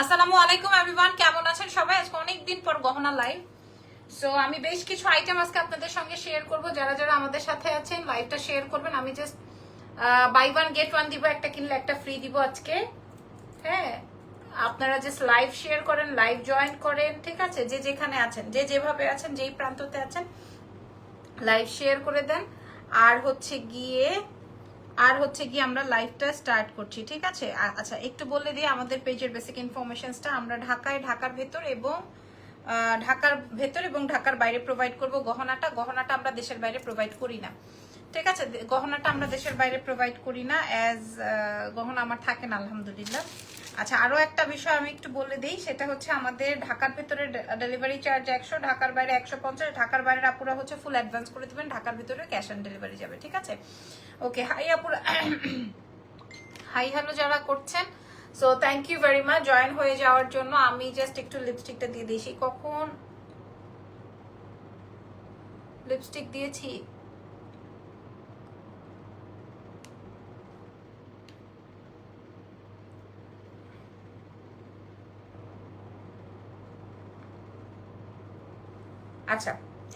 আসসালামু আলাইকুম এভরিওয়ান কেমন আছেন সবাই? আজকে অনেক দিন পর গহনা লাইভ সো আমি বেশ কিছু আইটেম আজকে আপনাদের সঙ্গে শেয়ার করব। যারা যারা আমাদের সাথে আছেন লাইভটা শেয়ার করবেন। আমি just buy one get one দিব, একটা কিনলে একটা ফ্রি দিব আজকে। হ্যাঁ? আপনারা জাস্ট লাইভ শেয়ার করেন লাইভ জয়েন করেন, ঠিক আছে? যে যেখানে আছেন, যে যেভাবে আছেন, যেই প্রান্ততে আছেন লাইভ শেয়ার করে দেন। আর হচ্ছে গিয়ে আর হচ্ছে গিয়ে আমরা লাইভটা স্টার্ট করছি, ঠিক আছে? আচ্ছা একটু বলে দিই আমাদের পেজের বেসিক ইনফরমেশনসটা আমরা ঢাকায়, ঢাকার ভেতর এবং ঢাকার ভেতর এবং ঢাকার বাইরে প্রোভাইড করব গহনাটা। গহনাটা আমরা দেশের বাইরে প্রোভাইড করি না। ঠিক আছে? গহনাটা আমরা দেশের বাইরে প্রোভাইড করি না। অ্যাজ গহনা আমার থাকে না, আলহামদুলিল্লাহ। আচ্ছা আরও একটা বিষয় আমি একটু বলে দিই, সেটা হচ্ছে আমাদের ঢাকার ভেতরে ডেলিভারি চার্জ একশো, ঢাকার বাইরে একশো পঞ্চাশ, ঢাকার বাইরে আপুরা হচ্ছে ফুল অ্যাডভান্স করে দেবেন, ঢাকার ভেতরে ক্যাশ অন ডেলিভারি যাবে, ঠিক আছে? ওকে হাই আপুরা হাই হ্যালো যারা করছেন so thank you very much join হয়ে যাওয়ার জন্য, আমি জাস্ট একটু লিপস্টিকটা দিয়ে দিয়েছি, কখন? লিপস্টিক দিয়েছি? আচ্ছা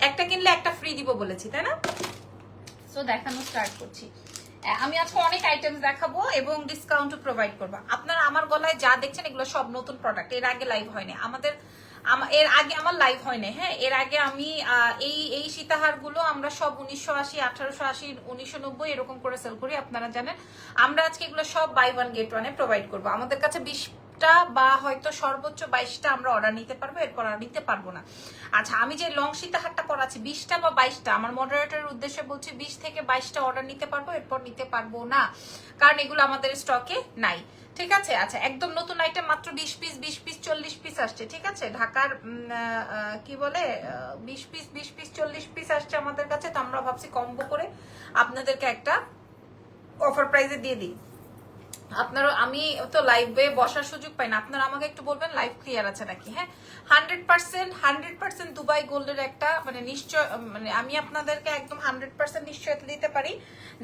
একটা কিনলে একটা ফ্রি দিব বলেছি, তাই না? সো দেখানো স্টার্ট করছি। আমি আজকে অনেক আইটেমস দেখাবো এবং ডিসকাউন্টও প্রোভাইড করব। আপনারা আমার গলায় যা দেখছেন, এগুলো সব নতুন প্রোডাক্টের আগে লাইভ হয়নি। আমাদের এর আগে আমার লাইভ হয়নি হ্যাঁ? এর আগে আমি এই এই সীতাহারগুলো আমরা সব উনিশশো আশি, আঠারোশো আশি, উনিশশো নব্বই এরকম করে সেল করি, আপনারা জানেন। আমরা আজকে এগুলো সব বাই ওয়ান গেট ওয়ানে প্রোভাইড করব। আমাদের কাছে বিশটা বা হয়তো সর্বোচ্চ বাইশটা আমরা অর্ডার নিতে পারব, এরপর আর নিতে পারব না। আচ্ছা আমি যে লং সীতাহারটা পরাচ্ছি বিশটা বা বাইশটা, আমার মডারেটরের উদ্দেশ্যে বলছি বিশ থেকে বাইশটা অর্ডার নিতে পারব, এরপর নিতে পারব না, কারণ এগুলো আমাদের স্টকে নাই। ঠিক আছে? আচ্ছা একদম নতুন আইটেম মাত্র বিশ পিস বিশ পিস চল্লিশ পিস আসছে, ঠিক আছে? ঢাকার কি বলে বিশ পিস বিশ পিস চল্লিশ পিস আসছে আমাদের কাছে, তো আমরা ভাবছি কম্বো করে আপনাদেরকে একটা অফার প্রাইজে দিয়ে দিই। আপনারা আমি তো লাইভে বসার সুযোগ পাই না। আপনারা আমাকে একটু বলবেন লাইভ ক্লিয়ার আছে নাকি? হ্যাঁ? Hundred percent hundred percent Dubai গোল্ডের একটা মানে নিশ্চয় মানে আমি আপনাদেরকে একদম হান্ড্রেড পার্সেন্ট নিশ্চয়তা দিতে পারি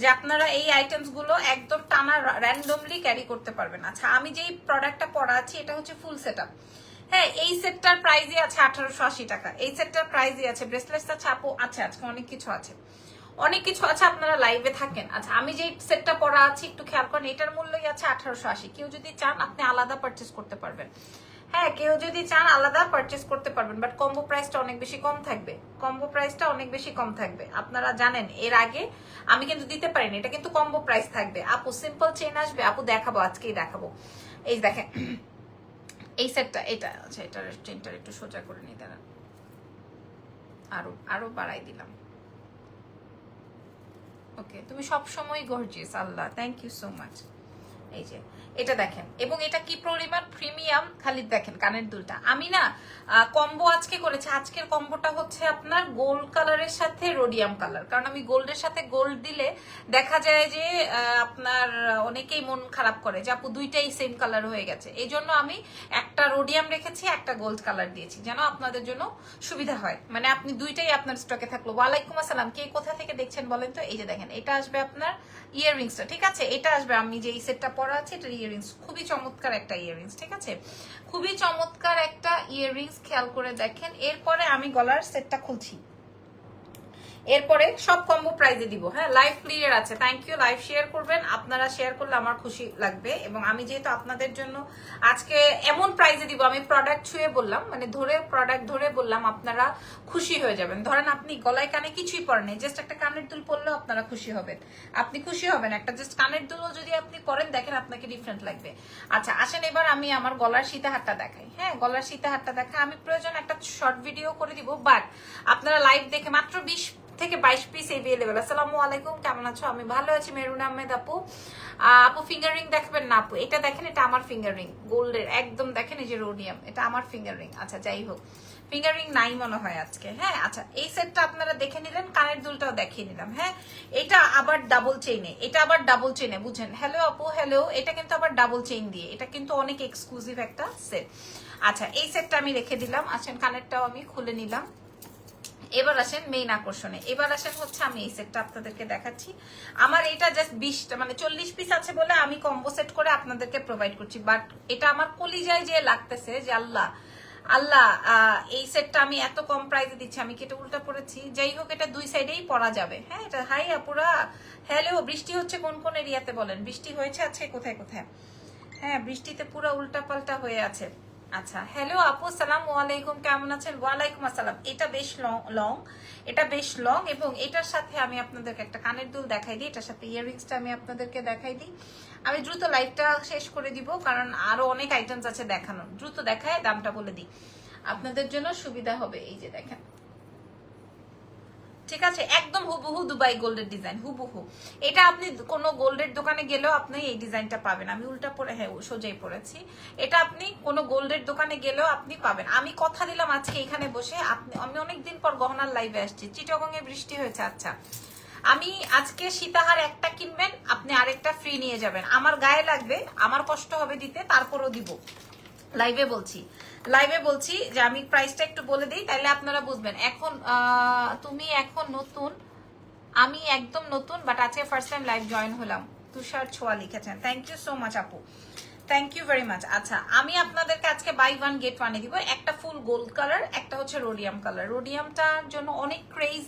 যে আপনারা এই আইটেমসগুলো একদম টানা র্যান্ডমলি ক্যারি করতে পারবেন। আচ্ছা আমি যেই প্রোডাক্টটা পরা আছি, এটা হচ্ছে ফুল সেট হ্যাঁ এই সেটটার প্রাইসই আছে আঠারোশো আশি টাকা। এই সেটটার প্রাইসই আছে। ব্রেসলেটটা ছাপও আছে, আজকে অনেক কিছু আছে। অনেক কিছু আছে আপনারা লাইভে থাকেন। আচ্ছা আমি যে সেটটা পরা আছি, একটু খেয়াল করেন, এটার মূল্যই আছে আঠারোশো আশি। কেউ যদি চান, আপনি আলাদা পারচেস করতে পারবেন। হ্যাঁ কেউ যদি চান, আলাদা পারচেস করতে পারবেন বাট কম্বো প্রাইসটা অনেক বেশি কম থাকবে। কম্বো প্রাইসটা অনেক বেশি কম থাকবে। আপনারা জানেন, এর আগে আমি কিন্তু দিতে পারিনি, এটা কিন্তু কম্বো প্রাইস থাকবে। আপু সিম্পল চেন আসবে, আপু দেখাবো, আজকেই দেখাবো। এই দেখেন, এই সেটটা এটা আচ্ছা এটার চেনটা একটু সোজা করে দাঁড়ান। আরও আরও বাড়াই দিলাম। ওকে তুমি সব সময় গর্জিয়াস আল্লাহ থ্যাংক ইউ সো মাচ এই যে, এটা দেখেন। এবং এটা কি পরিমাণ প্রিমিয়াম খালি দেখেন, কানের দুলটা। আমি না কম্বো আজকে করেছি। আজকের কম্বোটা হচ্ছে আপনার গোল্ড কালারের সাথে রোডিয়াম কালার কারণ আমি গোল্ডের সাথে গোল্ড দিলে দেখা যায় যে আপনার অনেকেই মন খারাপ করে যে, আপু, দুইটাই সেম কালার হয়ে গেছে। এই জন্য আমি একটা রোডিয়াম রেখেছি, একটা গোল্ড কালার দিয়েছি, যেন আপনাদের জন্য সুবিধা হয়। মানে আপনি দুইটাই আপনার স্টকে থাকল। ওয়ালাইকুম আসসালাম। কে কোথা থেকে দেখছেন বলেন তো? এই যে দেখেন, এটা আসবে আপনার ইয়াররিংসটা ঠিক আছে? এটা আসবে, আমি যে এই সেটটা পরা আছে, এটার ইয়াররিংস খুবই চমৎকার একটা ইয়াররিংস ঠিক আছে? খুবই চমৎকার একটা ইয়াররিংস খেয়াল করে দেখেন। এরপরে আমি গলার সেটটা খুলছি। এরপরে সব কম্বো প্রাইজে দিব। হ্যাঁ লাইভ ক্লিয়ার আছে। থ্যাংক ইউ লাইভ শেয়ার করবেন। আপনারা শেয়ার করলে আমার খুশি লাগবে এবং আমি যেহেতু আপনাদের জন্য আজকে এমন প্রাইজে দিব, আমি প্রোডাক্ট ছুঁয়ে বললাম মানে ধরে প্রোডাক্ট ধরে বললাম, আপনারা খুশি হয়ে যাবেন। ধরেন আপনি গলায় কানে কিছুই পরেন জাস্ট একটা কানের দুল পরলেও আপনারা খুশি হবেন। আপনি খুশি হবেন, একটা জাস্ট কানের দুলও যদি আপনি পরেন, দেখেন আপনাকে ডিফারেন্ট লাগবে। আচ্ছা আসেন এবার আমি আমার গলার সীতাহারটা দেখাই। হ্যাঁ গলার সীতাহারটা দেখা, আমি প্রয়োজন একটা শর্ট ভিডিও করে দিব বাট আপনারা লাইভ দেখে মাত্র বিশ থেকে বাইশ পিস এভেলেবেল আসসালামু আলাইকুম, কেমন আছো? আমি ভালো আছি, মেরুন আহমেদ আপু। আপু ফিঙ্গার রিং দেখবেন না আপু। এটা দেখেন, এটা আমার ফিঙ্গার রিং গোল্ডের, একদম দেখেন এই যে রোডিয়াম এটা আমার ফিঙ্গার রিং আচ্ছা যাই হোক। ফিঙ্গার রিং নাই মনে হয় আজকে হ্যাঁ? আচ্ছা এই সেটটা আপনারা দেখে নিলেন, কানের দুলটাও দেখিয়ে নিলাম হ্যাঁ? এটা আবার ডাবল চেইনে এটা আবার ডাবল চেইনে বুঝেন হ্যালো আপু হ্যালো এটা কিন্তু আবার ডাবল চেইন দিয়ে। এটা কিন্তু অনেক এক্সক্লুসিভ একটা সেট আচ্ছা এই সেটটা আমি রেখে দিলাম। আচ্ছা কানেরটাও আমি খুলে নিলাম। এবার আসেন মেইন আকর্ষণে। এবার আসেন হচ্ছে আমি এই সেটটা আপনাদেরকে দেখাচ্ছি। আমার এটা জাস্ট বিশটা মানে চল্লিশ পিস আছে বলে আমি কম্বো সেট করে আপনাদেরকে প্রোভাইড করছি। বাট এটা আমার কলিজায় যে লাগতেছে যে আল্লাহ আল্লাহ এই সেটটা আমি এত কম প্রাইসে দিচ্ছি, আমি কি এটা উল্টা পড়েছি? যাই হোক, এটা দুই সাইডেই পরা যাবে। হ্যাঁ এটা হাই আপুরা হ্যালো বৃষ্টি হচ্ছে কোন কোন এরিয়াতে বলেন? বৃষ্টি হয়েছে আছে কোথায় কোথায়? হ্যাঁ বৃষ্টিতে পুরো উল্টা পাল্টা হয়ে আছে। আচ্ছা হ্যালো আপু সালাম ওয়ালাইকুম কেমন আছেন? ওয়ালাইকুম আসসালাম। এটা বেশ লং এটা বেশ লং এবং এটার সাথে আমি আপনাদেরকে একটা কানের দুল দেখাই দিই, এটার সাথে ইয়াররিংসটা আমি আপনাদেরকে দেখাই দিই। আমি দ্রুত লাইভটা শেষ করে দিব, কারণ আরও অনেক আইটেমস আছে দেখানোর। দ্রুত দেখায় দামটা বলে দিই। আপনাদের জন্য সুবিধা হবে, এই যে দেখেন। ঠিক আছে? একদম হুবহু দুবাই গোল্ডের ডিজাইন, হুবহু। এটা আপনি কোনো গোল্ডের দোকানে গেলেও আপনি এই ডিজাইনটা পাবেন। আমি উল্টা পরে হ্যাঁ সোজাই পড়েছি এটা আপনি কোনো গোল্ডের দোকানে গেলেও আপনি পাবেন। আমি কথা দিলাম আজকে এখানে বসে। আপনি, আমি অনেকদিন পর গহনার লাইভে আসছি। চিটগং এ বৃষ্টি হয়েছে আচ্ছা। আমি আজকে সীতাহার একটা কিনবেন, আপনি আরেকটা ফ্রি নিয়ে যাবেন। আমার গায়ে লাগবে, আমার কষ্ট হবে দিতে, তারপরও দিব। লাইভে বলছি। লাইভে বলছি যে আমি প্রাইসটা একটু বলে দিই তাহলে আপনারা বুঝবেন। এখন তুমি এখন নতুন, আমি একদম নতুন বাট আজকে ফার্স্ট টাইম লাইভ জয়েন হলাম। তুষার ছোয়া লিখেছেন। থ্যাংক ইউ সো মাচ আপু। থ্যাংক ইউ ভেরি মাচ আচ্ছা আমি আপনাদেরকে আজকে বাই ওয়ান গেট ওয়ানে দিব। একটা ফুল গোল্ড কালার একটা হচ্ছে রোডিয়াম কালার রোডিয়ামটার জন্য অনেক ক্রেজ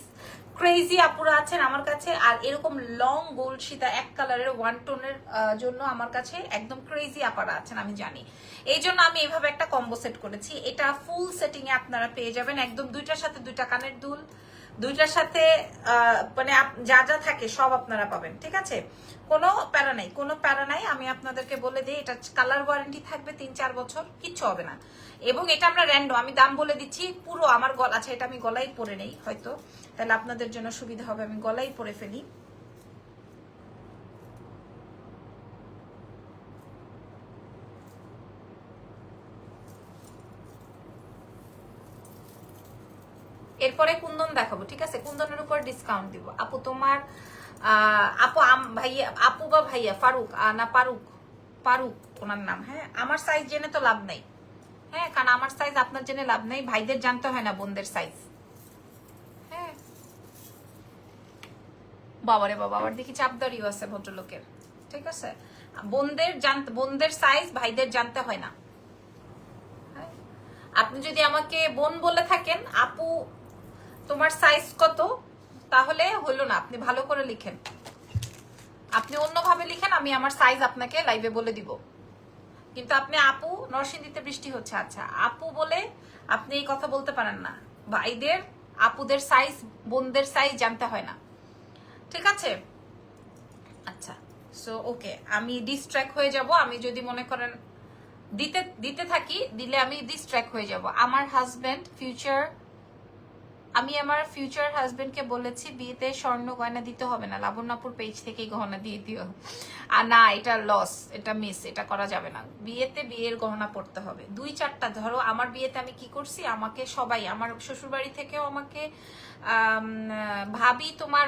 ক্রেজি আপুরা আছেন আমার কাছে। আর এরকম লং গোল সীতা এক কালারের ওয়ান টোনের জন্য আমার কাছে একদম ক্রেজি আপারা আছেন, আমি জানি। এই জন্য আমি এভাবে একটা কম্বো সেট করেছি। এটা ফুল সেটিংয়ে আপনারা পেয়ে যাবেন। একদম দুইটার সাথে দুইটা কানের দুল। দুইটার সাথে মানে যা যা থাকে সব আপনারা পাবেন, ঠিক আছে? কোনো প্যারা নাই, কোনো প্যারা নাই। আমি আপনাদেরকে বলে দিই, এটা কালার ওয়ারেন্টি থাকবে তিন চার বছর, কিচ্ছু হবে না। এবং এটা আমরা র্যান্ডম আমি দাম বলে দিচ্ছি, পুরো আমার গলা আছে, এটা আমি গলাই পরে নেই, হয়তো। তাহলে আপনাদের জন্য সুবিধা হবে, আমি গলাই পরে ফেলি। এরপরে কুন্দন দেখাবো, ঠিক আছে? কুন্দনের উপর ডিসকাউন্ট দিব। আপু, তোমার আপু ভাইয়া, আপু বা ভাইয়া, ফারুক না, পারুক পারুক ওনার নাম হ্যাঁ? আমার সাইজ জেনে তো লাভ নাই। হ্যাঁ কারণ আমার সাইজ আপনার জেনে লাভ নাই, ভাইদের জানতে হয় না বোনদের সাইজ হ্যাঁ। বাবারে বাবা, আবার দেখি চাপদারিও আছে ভদ্রলোকের, ঠিক আছে? বোনদের বোনদের সাইজ ভাইদের জানতে হয় না। হ্যাঁ? আপনি যদি আমাকে বোন বলে থাকেন, আপু তোমার সাইজ কত? তাহলে হলো না, আপনি ভালো করে লিখেন। আপনি অন্যভাবে লিখেন, আমি আমার সাইজ আপনাকে লাইভে বলে দিব। কিন্তু আপনি আপু, নরসিংদীতে বৃষ্টি হচ্ছে আচ্ছা আপু বলে আপনি এই কথা বলতে পারেন না। ভাইদের, আপুদের সাইজ বোনদের সাইজ জানতে হয় না। ঠিক আছে? আচ্ছা সো ওকে আমি ডিস্ট্র্যাক্ট হয়ে যাব। আমি যদি মনে করেন, দিতে দিতে থাকি, দিলে আমি ডিস্ট্র্যাক্ট হয়ে যাব। আমার হাজব্যান্ড ফিউচার আমি আমার ফিউচার হাজবেন্ডকে বলেছি, বিয়েতে স্বর্ণ গয়না দিতে হবে না, লাবণ্যপুর পেজ থেকেই গহনা দিয়ে দিও। আর না, এটা লস এটা মিস এটা করা যাবে না। বিয়েতে বিয়ের গহনা পড়তে হবে। দুই চারটা, ধরো আমার বিয়েতে আমি কি করছি? আমাকে সবাই, আমার শ্বশুরবাড়ি থেকেও আমাকে ভাবি তোমার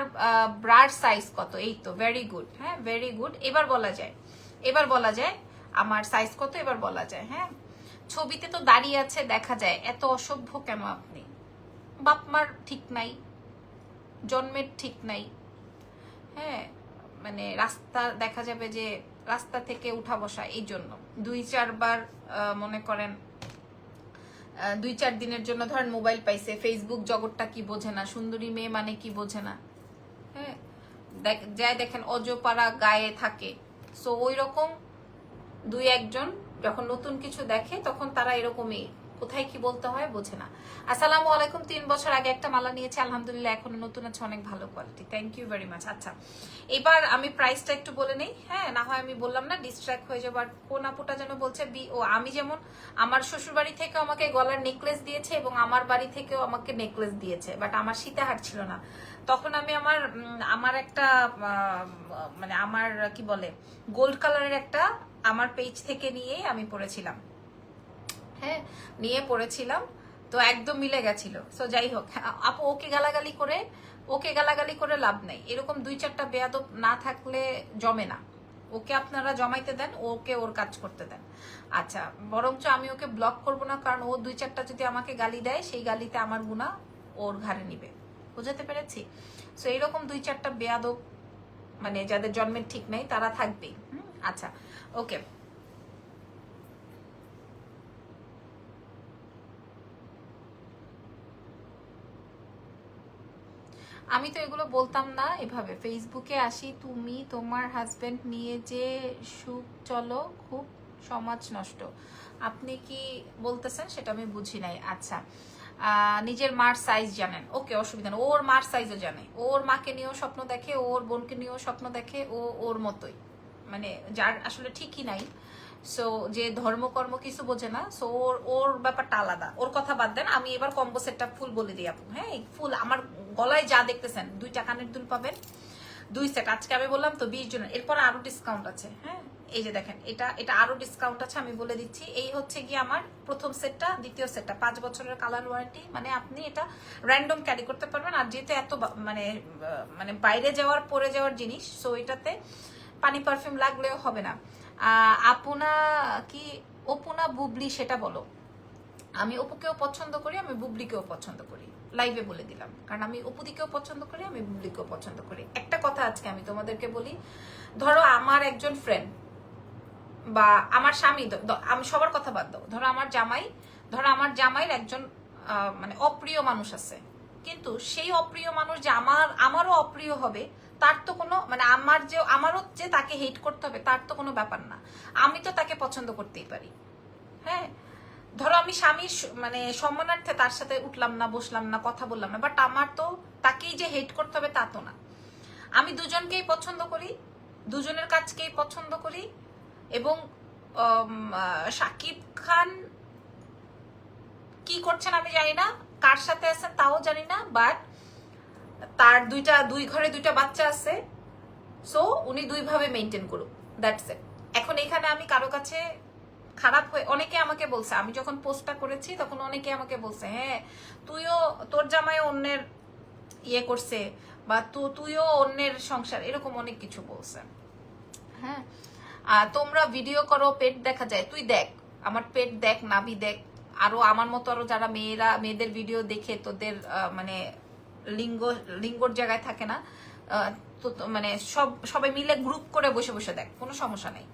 ব্রার সাইজ কত? এই তো ভেরি গুড হ্যাঁ ভেরি গুড এবার বলা যায়, এবার বলা যায়, আমার সাইজ কত? এবার বলা যায় হ্যাঁ। ছবিতে তো দাঁড়িয়ে আছে, দেখা যায়। এত অসভ্য কেন? বাপ মার ঠিক নাই, জন্মের ঠিক নাই। হ্যাঁ মানে রাস্তা দেখা যাবে যে রাস্তা থেকে উঠা বসা, এই জন্য। দুই চারবার মনে করেন দুই চার দিনের জন্য ধরেন মোবাইল পাইছে ফেসবুক জগৎটা কি বোঝে না, সুন্দরী মেয়ে মানে কি বোঝে না। হ্যাঁ যাই দেখেন, অজপাড়া গায়ে থাকে। সো ওই রকম দুই একজন যখন নতুন কিছু দেখে, তখন তারা এরকমই। কোথায় কি বলতে হয় বোঝে না। আসসালামু আলাইকুম, তিন বছর আগে একটা মালা নিয়েছি, আলহামদুলিল্লাহ এখন নতুন আছে, অনেক ভালো quality thank you very much আচ্ছা এবার আমি প্রাইসটা একটু বলে নেই হ্যাঁ না হয় আমি বললাম না ডিস্ট্র্যাক্ট হয়ে যাবার কোন আপুটা যেন বলছে বি ও, আমি যেমন, আমার শ্বশুর বাড়ি থেকে আমাকে গলার নেকলেস দিয়েছে এবং আমার বাড়ি থেকেও আমাকে নেকলেস দিয়েছে বাট আমার সীতাহার ছিল না। তখন আমি আমার আমার একটা মানে আমার কি বলে গোল্ড কালারের একটা, আমার পেজ থেকে নিয়েই আমি পড়েছিলাম। হ্যাঁ নিয়ে পড়েছিলাম, তো একদম মিলে গেছিল। সো যাই হোক, আপু, ওকে গালাগালি করে, ওকে গালাগালি করে লাভ নেই। এরকম দুই চারটা বেয়াদব না থাকলে জমে না। ওকে আপনারা জমাইতে দেন, ওকে ওর কাজ করতে দেন। আচ্ছা বরঞ্চ আমি ওকে ব্লক করব না, কারণ ও দুই চারটা যদি আমাকে গালি দেয়, সেই গালিতে আমার গুণা ওর ঘাড়ে নিবে। বুঝাতে পেরেছি? সো এইরকম দুই চারটা বেয়াদব মানে যাদের জন্মের ঠিক নেই, তারা থাকবেই। আচ্ছা ওকে। আমি তো এগুলো বলতাম না এভাবে। ফেসবুকে আসি, তুমি তোমার হাজবেন্ড নিয়ে যে সুখ চলো, খুব সমাজ নষ্ট। আপনি কি বলতেছেন সেটা আমি বুঝি নাই। আচ্ছা নিজের মার সাইজ জানেন। ওকে অসুবিধা নেই। ওর মার সাইজও জানে। ওর মাকে নিয়েও স্বপ্ন দেখে, ওর বোনকে নিয়েও স্বপ্ন দেখে, ও ওর মতোই। মানে যার আসলে ঠিকই নাই। সো যে ধর্মকর্ম কিছু বোঝে না সো ওর ওর ব্যাপারটা আলাদা। ওর কথা বাদ দেন, আমি এবার কম্বো সেটটা ফুল বলে দিই আপু। হ্যাঁ ফুল আমার গলায় যা দেখতেছেন, দুইটা কানের দুল পাবেন, দুই সেট আজকে আমি বললাম তো বিশ জনের, এরপর আরও ডিসকাউন্ট আছে হ্যাঁ? এই যে দেখেন, এটা এটা আরও ডিসকাউন্ট আছে, আমি বলে দিচ্ছি। এই হচ্ছে গিয়ে আমার প্রথম সেটটা দ্বিতীয় সেটটা পাঁচ বছরের কালার ওয়ারেন্টি মানে আপনি এটা র্যান্ডম ক্যারি করতে পারবেন, আর যেহেতু এত মানে মানে বাইরে যাওয়ার, পরে যাওয়ার জিনিস সো এটাতে পানি পারফিউম লাগলেও হবে না। আপুনা কি, অপুনা বুবলি সেটা বলো। আমি অপুকেও পছন্দ করি, আমি বুবলিকেও পছন্দ করি। লাইভে বলে দিলাম। কারণ আমি অপুদিকেও পছন্দ করি, আমি বুবলিকেও পছন্দ করি। একটা কথা আজকে আমি তোমাদেরকে বলি, ধরো আমার একজন ফ্রেন্ড বা আমার স্বামী আমি সবার কথা বাদ দাও। ধরো আমার জামাই, ধরো আমার জামাইয়ের একজন মানে অপ্রিয় মানুষ আছে। কিন্তু সেই অপ্রিয় মানুষ যে আমার, আমারও অপ্রিয় হবে তার তো কোনো মানে আমার যে, আমারও যে তাকে হেট করতে হবে, তার তো কোনো ব্যাপার না। আমি তো তাকে পছন্দ করতেই পারি। হ্যাঁ? ধরো আমি স্বামীর মানে সম্মানার্থে তার সাথে উঠলাম না, বসলাম না, কথা বললাম না বাট আমার তো তাকেই যে হেট করতে হবে তা তো না। আমি দুজনকেই পছন্দ করি, দুজনের কাজকেই পছন্দ করি, এবং শাকিব খান কি করছেন আমি জানি না, কার সাথে আছেন তাও জানি না বাট তার দুইটা, দুই ঘরে দুইটা বাচ্চা আছে। সো উনি দুইভাবে মেনটেন করুক। দ্যাটস ইট এখন এখানে আমি কারও কাছে খারাপ হয়ে, অনেকে আমাকে বলছে, আমি যখন পোস্টটা করেছি, তখন অনেকে আমাকে বলছে হ্যাঁ তুইও, তোর জামাই অন্যের ইয়ে করছে, বা তুইও অন্যের সংসার, এরকম অনেক কিছু বলছে। হ্যাঁ? আর তোমরা ভিডিও করো, পেট দেখা যায়। তুই দেখ, আমার পেট দেখ, নাভি দেখ, আরও আমার মতো আরও যারা মেয়েরা, মেয়েদের ভিডিও দেখে তোদের মানে লিঙ্গ, লিঙ্গর জায়গায় থাকে না। তো মানে সব, সবাই মিলে গ্রুপ করে বসে বসে দেখ, কোনো সমস্যা নেই।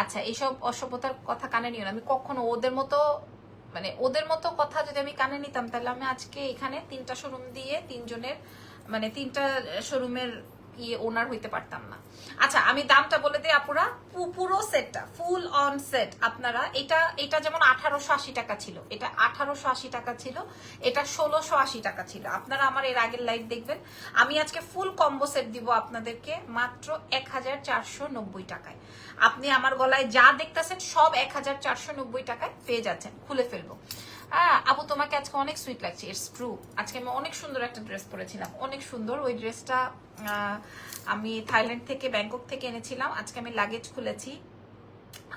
আচ্ছা এইসব অসভ্যতার কথা কানে নিও না। আমি কখনো ওদের মতো মানে ওদের মতো কথা যদি আমি কানে নিতাম, তাহলে আমি আজকে এখানে তিনটা শোরুম দিয়ে তিনজনের মানে তিনটা শোরুমের ইয়ে ওনার হইতে পারতাম না। আচ্ছা আমি দামটা বলে দিই আপুরা। পুরো সেটটা ফুল অন সেট আপনারা এটা এটা যেমন আঠারোশো আশি টাকা ছিল, এটা আঠারোশো আশি টাকা ছিল, এটা ষোলোশো আশি টাকা ছিল। আপনারা আমার এর আগের লাইভ দেখবেন। আমি আজকে ফুল কম্বো সেট দিব আপনাদেরকে মাত্র এক হাজার চারশো নব্বই টাকায়। আপনি আমার গলায় যা দেখতেছেন, সব এক হাজার চারশো নব্বই টাকায় পেয়ে যাচ্ছেন। খুলে ফেলব। আপু, তোমাকে আজকে অনেক সুইট লাগছে। ইটস ট্রু আজকে আমি অনেক সুন্দর একটা ড্রেস পরেছিলাম। অনেক সুন্দর। ওই ড্রেসটা আমি থাইল্যান্ড থেকে ব্যাংকক থেকে এনেছিলাম। আজকে আমি লাগেজ খুলেছি।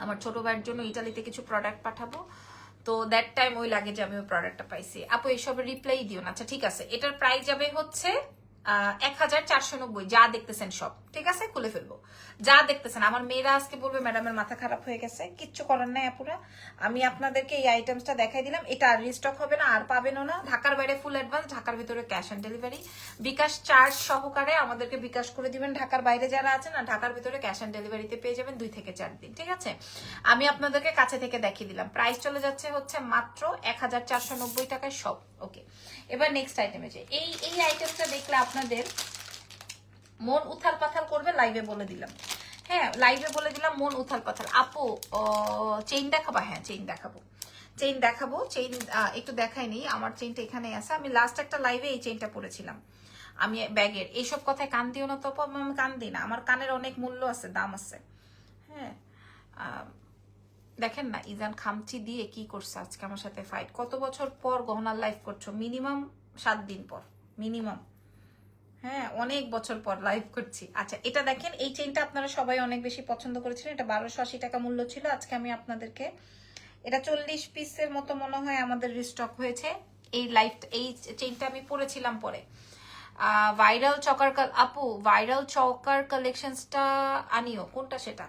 আমার ছোট ভাইয়ের জন্য ইটালিতে কিছু প্রোডাক্ট পাঠাবো। তো দ্যাট টাইম ওই লাগেজে আমি ওই প্রোডাক্টটা পাইছি। আপু, এইসবের রিপ্লাই দিও না। আচ্ছা ঠিক আছে। এটার প্রাইস যাবে হচ্ছে এক হাজার চারশো নব্বই, যা দেখতেছেন সব, ঠিক আছে? খুলে ফেলব। যা দেখতেছেন, আমার মেয়েরা আজকে বলবে, ম্যাডামের মাথা খারাপ হয়ে গেছে, কিচ্ছু করার নাই আপুরা। আমি আপনাদেরকে এই আইটেমসটা দেখাই দিলাম। এটা আর রিস্টক হবে না, আর পাবেনও না। ঢাকার বাইরে ফুল অ্যাডভান্স ঢাকার ভিতরে cash on delivery bKash charge সহকারে আমাদেরকে বিকাশ করে দিবেন। ঢাকার বাইরে যারা আছেন, আর ঢাকার ভিতরে ক্যাশ অন ডেলিভারিতে পেয়ে যাবেন দুই থেকে চার দিন, ঠিক আছে? আমি আপনাদেরকে কাছে থেকে দেখিয়ে দিলাম। প্রাইস চলে যাচ্ছে হচ্ছে মাত্র এক হাজার চারশো নব্বই টাকায় সব ওকে এবার নেক্সট আইটেমে যে এই এই আইটেমটা দেখলে আপনাদের মন উথাল পাথাল করবে লাইভে বলে দিলাম। হ্যাঁ লাইভে বলে দিলাম মন উথাল পাথাল আপু চেইন দেখাবা? হ্যাঁ চেইন দেখাবো। চেইন দেখাবো চেইন একটু দেখাই নি আমার চেইনটা এখানে আছে। আমি লাস্ট একটা লাইভে এই চেইনটা পরেছিলাম। আমি ব্যাগের, এইসব কথায় কান দিও না তো আমি কান দিই না। আমার কানের অনেক মূল্য আছে, দাম আছে। হ্যাঁ দেখেন না, ইজান খামচি দিয়ে কি করছে আজকে আমার সাথে ফাইট কত বছর পর গহনার লাইফ করছ? মিনিমাম সাত দিন পর মিনিমাম হ্যাঁ অনেক বছর পর লাইভ করছি। আচ্ছা এটা দেখেন, এই চেইনটা আপনারা সবাই অনেক বেশি পছন্দ করেছিলেন। এটা বারোশো আশি টাকা মূল্য ছিল। আজকে আমি আপনাদেরকে, এটা চল্লিশ পিসের মতো মনে হয় আমাদের রিস্টক হয়েছে। এই লাইফ এই চেইনটা আমি পরেছিলাম পরে। ভাইরাল চকার আপু ভাইরাল চকার কালেকশনসটা আনিও। কোনটা সেটা?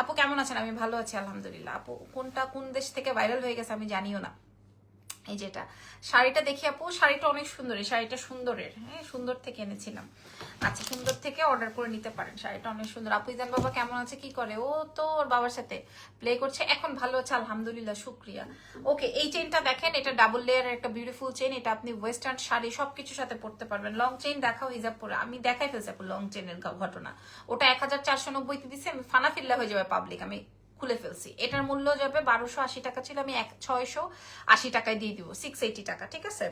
আপু কেমন আছেন? আমি ভালো আছি, আলহামদুলিল্লাহ। আপু, কোনটা কোন দেশ থেকে ভাইরাল হয়ে গেছে আমি জানিও না। এই যেটা। শাড়িটা দেখি আপু, শাড়িটা অনেক সুন্দর, এই শাড়িটা সুন্দরের। হ্যাঁ সুন্দর থেকে এনেছিলাম। আচ্ছা সুন্দর থেকে অর্ডার করে নিতে পারেন, শাড়িটা অনেক সুন্দর। আপু ইজান বাবা কেমন আছে, কি করে? ও তো ওর বাবার সাথে প্লে করছে, এখন ভালো আছে, আলহামদুলিল্লাহ, শুক্রিয়া। ওকে এই চেনটা দেখেন, এটা ডাবল লেয়ারের একটা বিউটিফুল চেন এটা আপনি ওয়েস্টার্ন শাড়ি সবকিছুর সাথে পরতে পারবেন। লং চেন দেখাও হিজাব পরে আমি দেখাই ফেলছি আপু লং চেনের ঘটনা। ওটা এক হাজার চারশো নব্বইতে দিচ্ছে আমি ফানা ফিল্লা হয়ে যাবে পাবলিক আমি খুলে ফেলছি। এটার মূল্য যাবে বারোশো আশি টাকা ছিল, আমি এক ছয়শো আশি টাকায় দিয়ে দিব সিক্স এইটি টাকা, ঠিক আছে?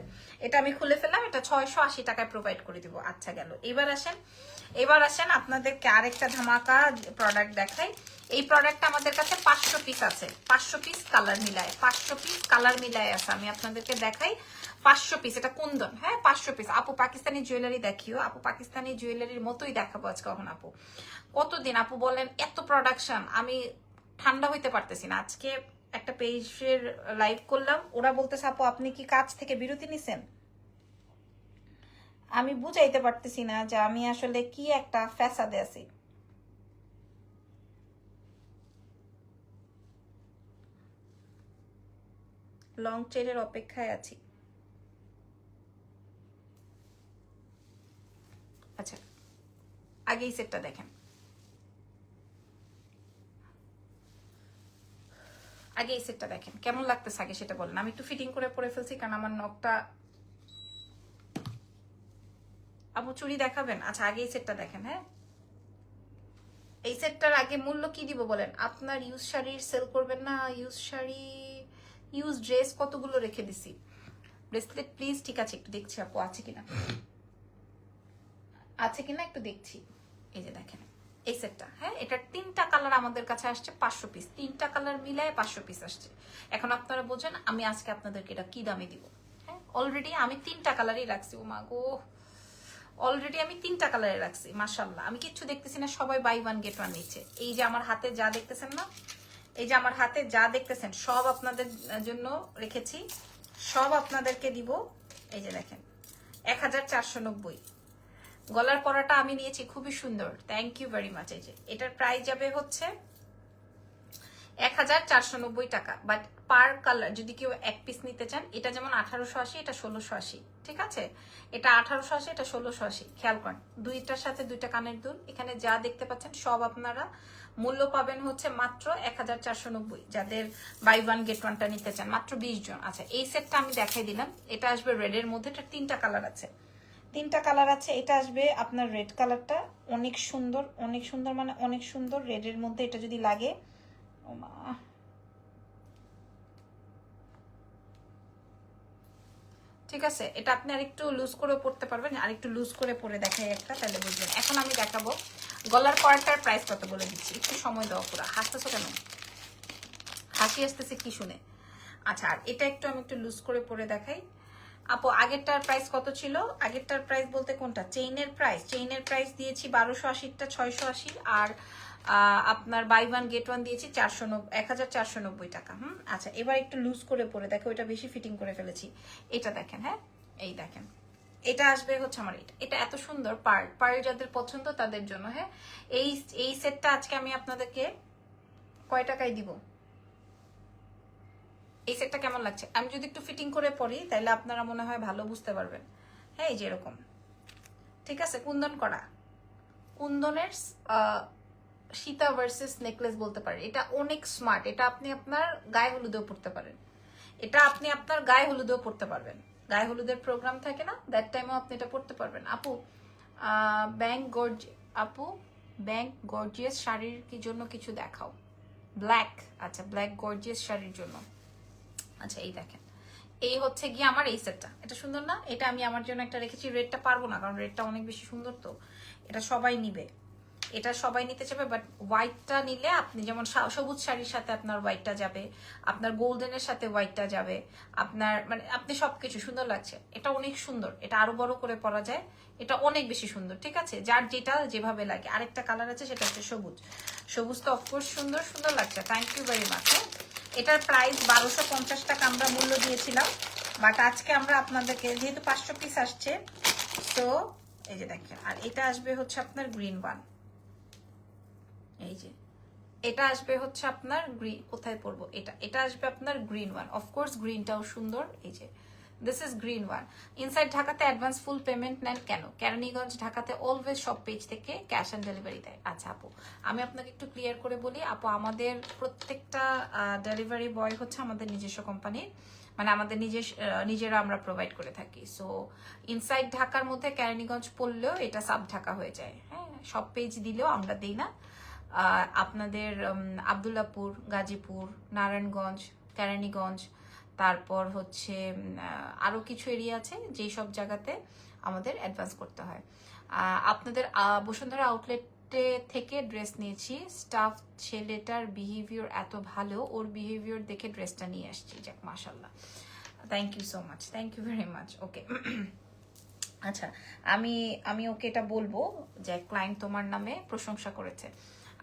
এটা আমি খুলে ফেললাম, এটা ছয়শো আশি টাকায় প্রোভাইড করে দিব। আচ্ছা গেল। এবার আসেন এবার আসেন আপনাদেরকে আরেকটা ধামাকা প্রোডাক্ট দেখাই। এই প্রোডাক্টটা আমাদের কাছে পাঁচশো পিস আছে। পাঁচশো পিস কালার মিলায়, পাঁচশো পিস কালার মিলায় আছে। আমি আপনাদেরকে দেখাই পাঁচশো পিস এটা কুন্দন হ্যাঁ? পাঁচশো পিস আপু পাকিস্তানি জুয়েলারি দেখিও। আপু পাকিস্তানি জুয়েলারির মতোই দেখাবো আজকে কখন আপু। কতদিন আপু বলেন, এত প্রোডাকশন আমি ঠান্ডা হইতে পারতেছি না। আজকে একটা পেজের লাইভ করলাম। ওরা বলতেছে, আপু, আপনি কি কাজ থেকে বিরতি নিছেন? আমি বুঝাইতে পারতেছি না যে আমি আসলে কি একটা ফ্যাসাদে আছি। লং চেনের অপেক্ষায় আছি। আচ্ছা আগে এই সেটটা দেখেন। আগে এই সেটটা দেখেন। কেমন লাগতেছে আগে সেটা বলেন। আমি একটু ফিটিং করে পরে ফেলছি কারণ আমার নখটা আপু চুরি দেখাবেন? আচ্ছা আগে এই সেটটা দেখেন হ্যাঁ? এই সেটটার আগে মূল্য কি দিব বলেন? আপনার ইউজ শাড়ির সেল করবেন না ইউজ শাড়ি ইউজ ড্রেস কতগুলো রেখে দিছি? ব্রেসলেট প্লিজ ঠিক আছে, একটু দেখছি আপু, আছে কিনা? আছে কিনা একটু দেখছি। এই যে দেখেন। এই সেটটা হ্যাঁ? এটার তিনটা কালার আমাদের কাছে আসছে, পাঁচশো পিস তিনটা কালার মিলায় পাঁচশো পিস আসছে। এখন আপনারা বোঝেন, আমি আজকে আপনাদেরকে এটা কি দামে দিব হ্যাঁ? অলরেডি আমি তিনটা কালারই রাখছি ও মা গো। অলরেডি আমি তিনটা কালারে রাখছি মাসাল্লাহ আমি কিচ্ছু দেখতেছি না, সবাই বাই ওয়ান গেট ওয়ান নিচ্ছে। এই যে আমার হাতে যা দেখতেছেন না, এই যে আমার হাতে যা দেখতেছেন, সব আপনাদের জন্য রেখেছি। সব আপনাদেরকে দিব, এই যে দেখেন, এক হাজার চারশো নব্বই। গলার পরাটা আমি নিয়েছি, খুবই সুন্দর। থ্যাংক ইউ ভেরি মাচ এই যে। এটার প্রাইস যাবে হচ্ছে এক হাজার চারশো নব্বই টাকা। বাট পার কালার যদি কেউ এক পিস নিতে চান, এটা যেমন আঠারোশো আশি, এটা ষোলোশো আশি, ঠিক আছে? এটা আঠারোশো আশি, এটা ষোলোশো আশি। খেয়াল করেন, দুইটার সাথে দুইটা কানের দুল। এখানে যা দেখতে পাচ্ছেন, সব আপনারা মূল্য পাবেন হচ্ছে মাত্র এক হাজার চারশো নব্বই। যাদের বাই ওয়ান গেট ওয়ানটা নিতে চান, মাত্র বিশ জন। আচ্ছা এই সেটটা আমি দেখাই দিলাম। এটা আসবে রেডের মধ্যে, এটা তিনটা কালার আছে। তিনটা কালার আছে, এটা আসবে আপনার রেড কালারটা অনেক সুন্দর অনেক সুন্দর মানে অনেক সুন্দর রেডের মধ্যে এটা যদি লাগে। ও মা। ঠিক আছে, এটা আপনি আরেকটু লুজ করে পড়তে পারবেন, আরেকটু লুজ করে পরে দেখাই একটা, তাহলে বুঝবেন। এখন আমি দেখাবো গলার পরাটার প্রাইস কত বলে দিচ্ছি, একটু সময় দেওয়া পুরো। হাসতেছো কেন? হাসি আসতেছে কি শুনে? আচ্ছা আর এটা একটু আমি একটু লুজ করে পরে দেখাই। আপু, আগেরটার প্রাইস কত ছিল? আগেরটার প্রাইস বলতে কোনটা? চেইনের প্রাইস চেইনের প্রাইস দিয়েছি বারোশো আশিটা ছয়শো আশি আর আপনার বাই ওয়ান গেট ওয়ান দিয়েছি চারশো এক হাজার চারশো নব্বই টাকা, হুম? আচ্ছা এবার একটু লুজ করে পরে দেখো ওইটা বেশি ফিটিং করে ফেলেছি। এটা দেখেন হ্যাঁ? এই দেখেন। এটা আসবে হচ্ছে আমার এটা। এটা এত সুন্দর পার্ল পার্ল যাদের পছন্দ তাদের জন্য হ্যাঁ? এই এই সেটটা আজকে আমি আপনাদেরকে কয় টাকায় দিব? এই সেটটা কেমন লাগছে? আমি যদি একটু ফিটিং করে পরি তাহলে আপনারা মনে হয় ভালো বুঝতে পারবেন। হ্যাঁ এই যে এরকম। ঠিক আছে, কুন্দন করা। কুন্দনের সীতা ভার্সেস নেকলেস বলতে পারেন। এটা অনেক স্মার্ট এটা আপনি আপনার গায়ে হলুদেও পড়তে পারেন। এটা আপনি আপনার গায়ে হলুদেও পড়তে পারবেন। গায়ে হলুদের প্রোগ্রাম থাকে না? দ্যাট টাইমেও আপনি এটা পড়তে পারবেন। আপু ব্যাংক গর্জ আপু ব্যাংক গর্জিয়াস শাড়ির জন্য কিছু দেখাও? ব্ল্যাক আচ্ছা ব্ল্যাক গর্জিয়াস শাড়ির জন্য। আচ্ছা এই দেখেন। এই হচ্ছে গিয়ে আমার এই সেটটা এটা সুন্দর না? এটা আমি আমার জন্য একটা রেখেছি রেডটা পারব না, কারণ রেডটা অনেক বেশি সুন্দর তো। এটা সবাই নিবে। এটা সবাই নিতে চাবে বাট হোয়াইটটা নিলে আপনি যেমন সবুজ শাড়ির সাথে আপনার হোয়াইটটা যাবে, আপনার গোল্ডেনের সাথে হোয়াইটটা যাবে, আপনার মানে আপনি সবকিছু সুন্দর লাগছে। এটা অনেক সুন্দর। এটা আরও বড় করে পরা যায়। এটা অনেক বেশি সুন্দর, ঠিক আছে? যার যেটা যেভাবে লাগে। আরেকটা কালার আছে, সেটা হচ্ছে সবুজ। সবুজ তো অফকোর্স সুন্দর সুন্দর লাগছে। থ্যাংক ইউ ভেরি মাচ এটার প্রাইস বারোশো পঞ্চাশ টাকা আমরা মূল্য দিয়েছিলাম। বাট আজকে আমরা আপনাদেরকে, যেহেতু পাঁচশো পিস আসছে তো এই যে দেখেন, আর এটা আসবে হচ্ছে আপনার গ্রিন ওয়ান এই যে, এটা আসবে হচ্ছে আপনার গ্রিন কোথায় পড়ব? এটা এটা আসবে আপনার গ্রিন ওয়ান অফকোর্স গ্রিনটাও সুন্দর, এই যে। This is green one inside ঢাকাতে অ্যাডভান্স ফুল পেমেন্ট নেন কেন? কেরানীগঞ্জ ঢাকাতে অলওয়েজ সব পেজ থেকে ক্যাশ অন ডেলিভারি দেয়। আচ্ছা আপু, আমি আপনাকে একটু ক্লিয়ার করে বলি, আপু, আমাদের প্রত্যেকটা ডেলিভারি বয় হচ্ছে আমাদের নিজস্ব কোম্পানির মানে আমাদের নিজের নিজেরা আমরা প্রোভাইড করে থাকি। সো ইনসাইড ঢাকার মধ্যে কেরানীগঞ্জ পড়লেও এটা সাব ঢাকা হয়ে যায়। হ্যাঁ সব পেজ দিলেও আমরা দিই না। আপনাদের আবদুল্লাপুর, গাজীপুর, নারায়ণগঞ্জ, কেরানীগঞ্জ তারপর হচ্ছে আরও কিছু এরিয়া আছে যেই সব জায়গাতে আমাদের অ্যাডভান্স করতে হয়। আপনাদের বসুন্ধরা আউটলেটে থেকে ড্রেস নিয়েছি। স্টাফ ছেলেটার বিহেভিয়ার এত ভালো, ওর বিহেভিয়ার দেখে ড্রেসটা নিয়ে আসছি, যাক মাশাল্লাহ thank you so much thank you very much okay আচ্ছা আমি আমি ওকে এটা বলব যে ক্লায়েন্ট তোমার নামে প্রশংসা করেছে।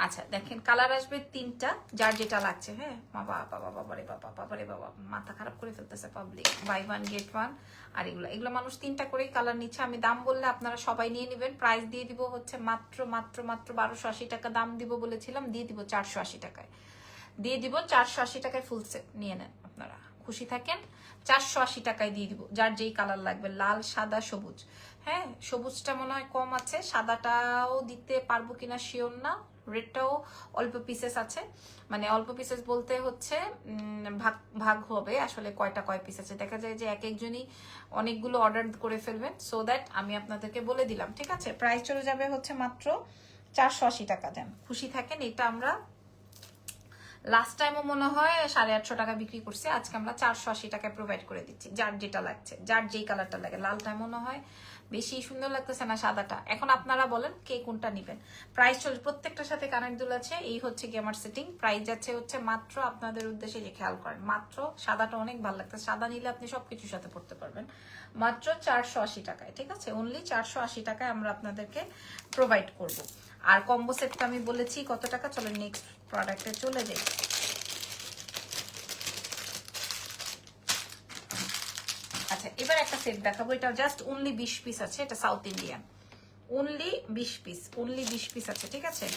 আচ্ছা দেখেন কালার আসবে তিনটা, যার যেটা লাগছে হ্যাঁ? বাবা বাবা বাবারে বাবা বাবারে বাবা, মাথা খারাপ করে ফেলতেছে public by one get one আর এগুলো। এগুলো মানুষ তিনটা করেই কালার নিচ্ছে। আমি দাম বললে আপনারা সবাই নিয়ে নেবেন। প্রাইস দিয়ে দিব হচ্ছে মাত্র মাত্র মাত্র বারোশো আশি টাকা। দাম দিব বলেছিলাম, দিয়ে দিব চারশো আশি টাকায়। দিয়ে দিব চারশো আশি টাকায় ফুল সেট নিয়ে নেন আপনারা। খুশি থাকেন? চারশো আশি টাকায় দিয়ে দিব, যার যেই কালার লাগবে, লাল, সাদা, সবুজ। হ্যাঁ সবুজটা মনে হয় কম আছে, সাদাটাও দিতে পারব কিনা শিওর না। রেডটাও অল্প পিসেস আছে। মানে অল্প পিসেস বলতে হচ্ছে ভাগ ভাগ হবে আসলে কয়টা কয় পিস আছে। দেখা যায় যে এক একজনই অনেকগুলো অর্ডার করে ফেলবেন। সো দ্যাট আমি আপনাদেরকে বলে দিলাম, ঠিক আছে? প্রাইস চলে যাবে হচ্ছে মাত্র চারশো আশি টাকা দেন। খুশি থাকেন, এটা আমরা লাস্ট টাইমও মনে হয় সাড়ে আটশো টাকা বিক্রি করছে। আজকে আমরা চারশো আশি টাকায় প্রোভাইড করে দিচ্ছি, যার যেটা লাগছে, যার যেই কালারটা লাগে। লালটা মনে হয় বেশি সুন্দর লাগতেছে না সাদাটা। এখন আপনারা বলেন কে কোনটা নেবেন। প্রাইস চলছে প্রত্যেকটার সাথে কানেক্ট দুল আছে। এই হচ্ছে গেমার সেটিং প্রাইস যাচ্ছে হচ্ছে মাত্র আপনাদের উদ্দেশ্যে যে খেয়াল করেন। মাত্র সাদাটা অনেক ভালো লাগছে সাদা নিলে আপনি সবকিছুর সাথে পড়তে পারবেন। মাত্র চারশো আশি টাকায়, ঠিক আছে? অনলি চারশো আশি টাকায় আমরা আপনাদেরকে প্রোভাইড করব। আর কম্বো সেটটা আমি বলেছি কত টাকা? চলো নেক্সট প্রোডাক্টে চলে যাই আচ্ছা এবার একটা সেট দেখাবো। এটা জাস্ট অনলি বিশ পিস আছে, এটা সাউথ ইন্ডিয়ান অনলি বিশ পিস অনলি বিশ পিস আছে, ঠিক আছে?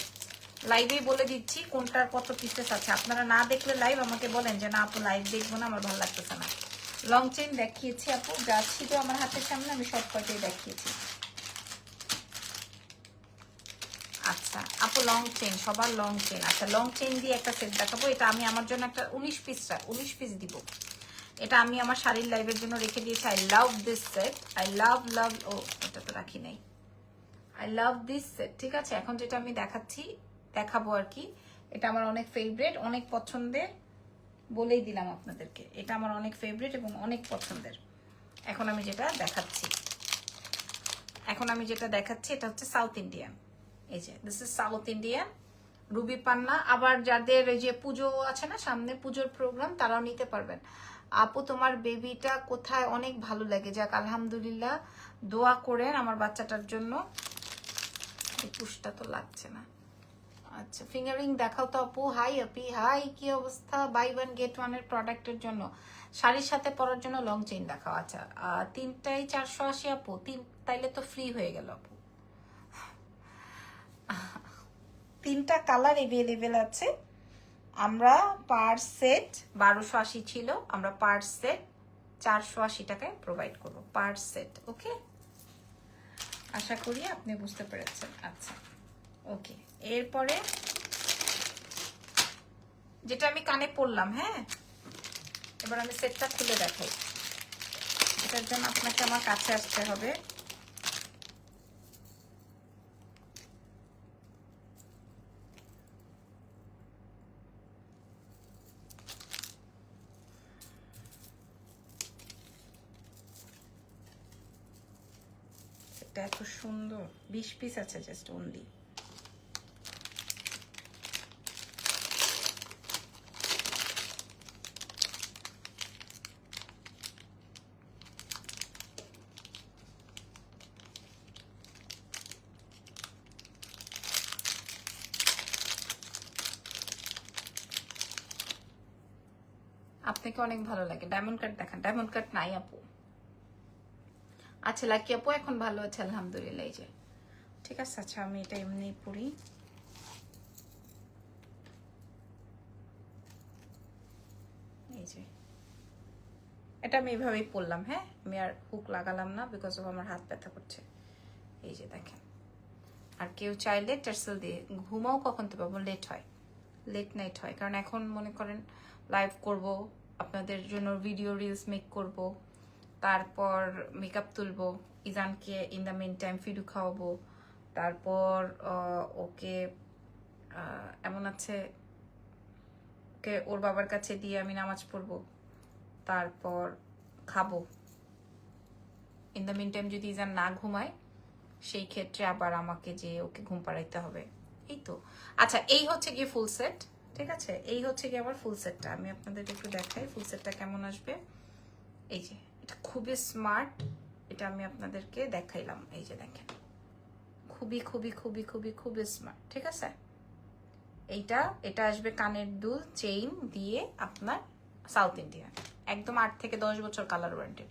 লাইভেই বলে দিচ্ছি কোনটার কত পিসেস আছে। আপনারা না দেখলে লাইভ আমাকে বলেন যে, না আপু লাইভ দেখব না, আমার ভালো লাগতেছে না। লং চেন দেখিয়েছি আপু, যা ছিল আমার হাতের সামনে, আমি সব কয়টাই দেখিয়েছি। আচ্ছা আপু লং চেন সবার লং চেন আচ্ছা লং চেন দিয়ে একটা সেট দেখাবো। এটা আমি আমার জন্য একটা উনিশ পিস উনিশ পিস দিব। এটা আমি আমার শাড়ির লাইভের জন্য রেখে দিয়েছি। I love this set I love love ও, এটা তো রাখি নাই। আই লাভ দিস সেট ঠিক আছে? এখন যেটা আমি দেখাচ্ছি, দেখাবো আর কি। এটা আমার অনেক ফেভারিট অনেক পছন্দের বলেই দিলাম আপনাদেরকে। এটা আমার অনেক ফেভারিট এবং অনেক পছন্দের। এখন আমি যেটা দেখাচ্ছি। এখন আমি যেটা দেখাচ্ছি, এটা হচ্ছে সাউথ ইন্ডিয়ান এই যে this is South Indian ruby পান্না, আবার যাদের এই যে পুজো আছে না, সামনে পুজোর প্রোগ্রাম তারাও নিতে পারবেন। আপু, তোমার বেবিটা কোথায়? অনেক ভালো লাগে। যাক, আলহামদুলিল্লাহ, দোয়া করেন আমার বাচ্চাটার জন্য। পুষটা তো লাগছে না। আচ্ছা ফিঙ্গারিং দেখাও তো আপু। হাই আপি। হাই কি অবস্থা? বাই ওয়ান গেট ওয়ানের প্রোডাক্টের জন্য। শাড়ির সাথে পরার জন্য লং চেইন দেখাও। আচ্ছা তিনটাই চারশো আশি আপু। তিন, তাইলে তো ফ্রি হয়ে গেল আপু। তিনটা কালার এভেলেবেল আছে। আমরা পার সেট বারোশো আশি ছিল, আমরা পার সেট চারশো আশি টাকায় প্রোভাইড করব পার সেট ওকে আশা করি আপনি বুঝতে পেরেছেন আচ্ছা ওকে এরপরে যেটা আমি কানে পড়লাম হ্যাঁ? এবার আমি সেটটা খুলে দেখাই, এটার জন্য আপনাকে আমার কাছে আসতে হবে এটা এত সুন্দর বিশ পিস আছে জাস্ট অনলি আপনাকে অনেক ভালো লাগে। ডায়মন্ড কাট দেখান। ডায়মন্ড কাট নাই, আপু। আছে কি আপু? এখন ভালো আছে, আলহামদুলিল্লাহ, এই যে। ঠিক আছে আচ্ছা আমি এটা এমনি পড়ি। এই যে। এটা আমি এইভাবেই পড়লাম হ্যাঁ? আমি আর হুক লাগালাম না বিকজ অফ আমার হাত ব্যথা করছে। এই যে দেখেন। আর কেউ চাইলে টার্সেল দিয়ে, ঘুমাও কখন তো পাবো? লেট হয়। লেট নাইট হয়। কারণ এখন মনে করেন লাইভ করব, আপনাদের জন্য ভিডিও রিলস মেক করব। তারপর মেকআপ তুলবো ইজানকে ইন দ্য মেন টাইম ফিডু খাওয়াবো, তারপর ওকে এমন আছে, ওকে ওর বাবার কাছে দিয়ে আমি নামাজ পড়ব, তারপর খাব। ইন দ্য মিন টাইম যদি ইজান না ঘুমায়, সেই ক্ষেত্রে আবার আমাকে যে ওকে ঘুম পাড়াইতে হবে। এই তো। আচ্ছা এই হচ্ছে গিয়ে ফুল সেট ঠিক আছে? এই হচ্ছে গিয়ে আমার ফুল সেটটা আমি আপনাদের একটু দেখাই ফুল সেটটা কেমন আসবে। এই যে। খুবই স্মার্ট এটা আমি আপনাদেরকে দেখাইলাম। এই যে দেখেন। খুবই খুবই খুবই খুবই খুবই স্মার্ট ঠিক আছে? এইটা, এটা আসবে কানের দুল চেইন দিয়ে আপনার সাউথ ইন্ডিয়ান একদম আট থেকে দশ বছর কালার ওয়ারেন্টেড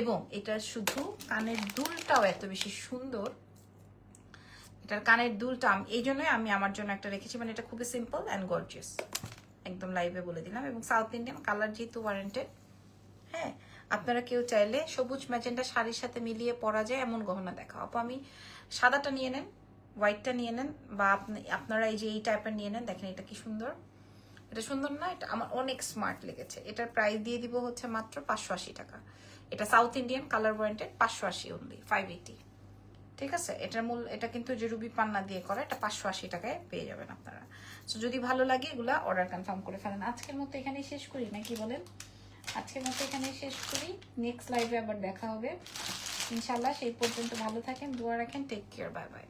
এবং এটা শুধু কানের দুলটাও এত বেশি সুন্দর। এটার কানের দুলটা এই জন্যই আমি আমার জন্য একটা রেখেছি মানে এটা খুবই সিম্পল অ্যান্ড গর্জিয়াস একদম লাইভে বলে দিলাম। এবং সাউথ ইন্ডিয়ান কালার যেহেতু ওয়ারেন্টেড হ্যাঁ? আপনারা কেউ চাইলে সবুজ ম্যাজেন্টা শাড়ির সাথে মিলিয়ে পরা যায়, এমন গহনা দেখাও। আপু, আমি সাদাটা নিয়ে নেন, হোয়াইটটা নিয়ে নেন, বা আপনি- আপনারা এই যে এই টাইপের নিয়ে নেন, দেখেন এটা কি সুন্দর। এটা সুন্দর না, এটা আমার অনেক স্মার্ট লেগেছে। এটার প্রাইস দিয়ে দিব হচ্ছে মাত্র পাঁচশো আশি টাকা। এটা সাউথ ইন্ডিয়ান কালার ওয়ারেন্টেড পাঁচশো আশি অনলি ফাইভ এইটি ঠিক আছে? এটার মূল, এটা কিন্তু যে রুবি পান্না দিয়ে করা, এটা পাঁচশো আশি টাকায় পেয়ে যাবেন আপনারা। সো যদি ভালো লাগে এগুলা অর্ডার কনফার্ম করে ফেলেন। আজকের মতো এখানেই শেষ করি, নাকি বলেন? আজকের মতো এখানে শেষ করি। নেক্সট লাইভে আবার দেখা হবে। ইনশাল্লাহ সেই পর্যন্ত ভালো থাকেন, দোয়া রাখেন টেক কেয়ার বাই বাই